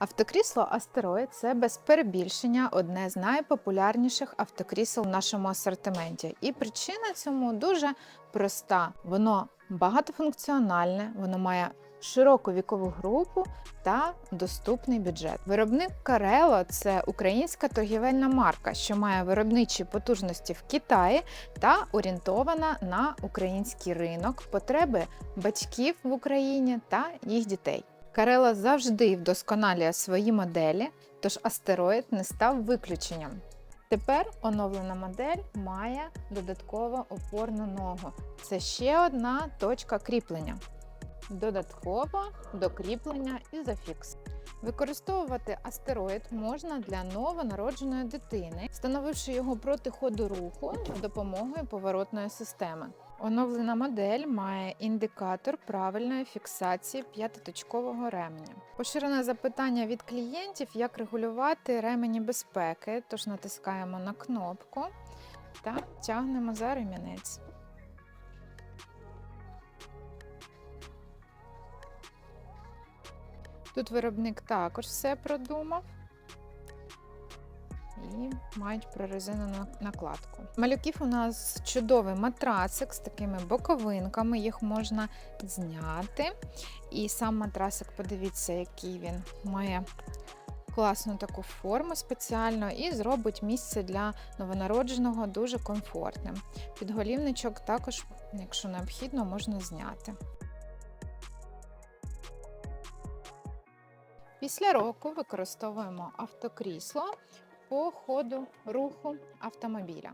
Автокрісло Астероїд це без перебільшення одне з найпопулярніших автокрісел в нашому асортименті. І причина цьому дуже проста: воно багатофункціональне, воно має широку вікову групу та доступний бюджет. Виробник Карело це українська торгівельна марка, що має виробничі потужності в Китаї та орієнтована на український ринок, потреби батьків в Україні та їх дітей. Карела завжди вдосконалює свої моделі, тож астероїд не став виключенням. Тепер оновлена модель має додатково опорну ногу. Це ще одна точка кріплення. Додатково до кріплення ізофікс. Використовувати астероїд можна для новонародженої дитини, встановивши його проти ходу руху допомогою поворотної системи. Оновлена модель має індикатор правильної фіксації п'ятиточкового ременя. Поширене запитання від клієнтів, як регулювати ремені безпеки, тож натискаємо на кнопку та тягнемо за ремінець. Тут виробник також все продумав. І мають прорезинену накладку. Малюків у нас чудовий матрасик з такими боковинками, їх можна зняти. І сам матрасик, подивіться, який він має класну таку форму спеціально і зробить місце для новонародженого дуже комфортним. Підголівничок також, якщо необхідно, можна зняти. Після року використовуємо автокрісло по ходу руху автомобіля.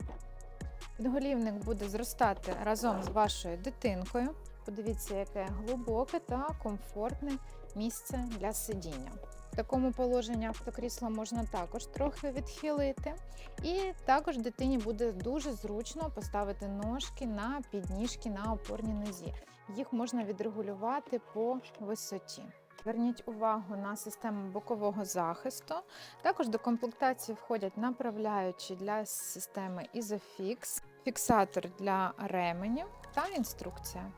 Підголівник буде зростати разом з вашою дитинкою. Подивіться, яке глибоке та комфортне місце для сидіння. В такому положенні автокрісло можна також трохи відхилити, і також дитині буде дуже зручно поставити ножки на підніжки на опорній нозі. Їх можна відрегулювати по висоті. Зверніть увагу на систему бокового захисту. Також до комплектації входять направляючі для системи Isofix, фіксатор для ременів та інструкція.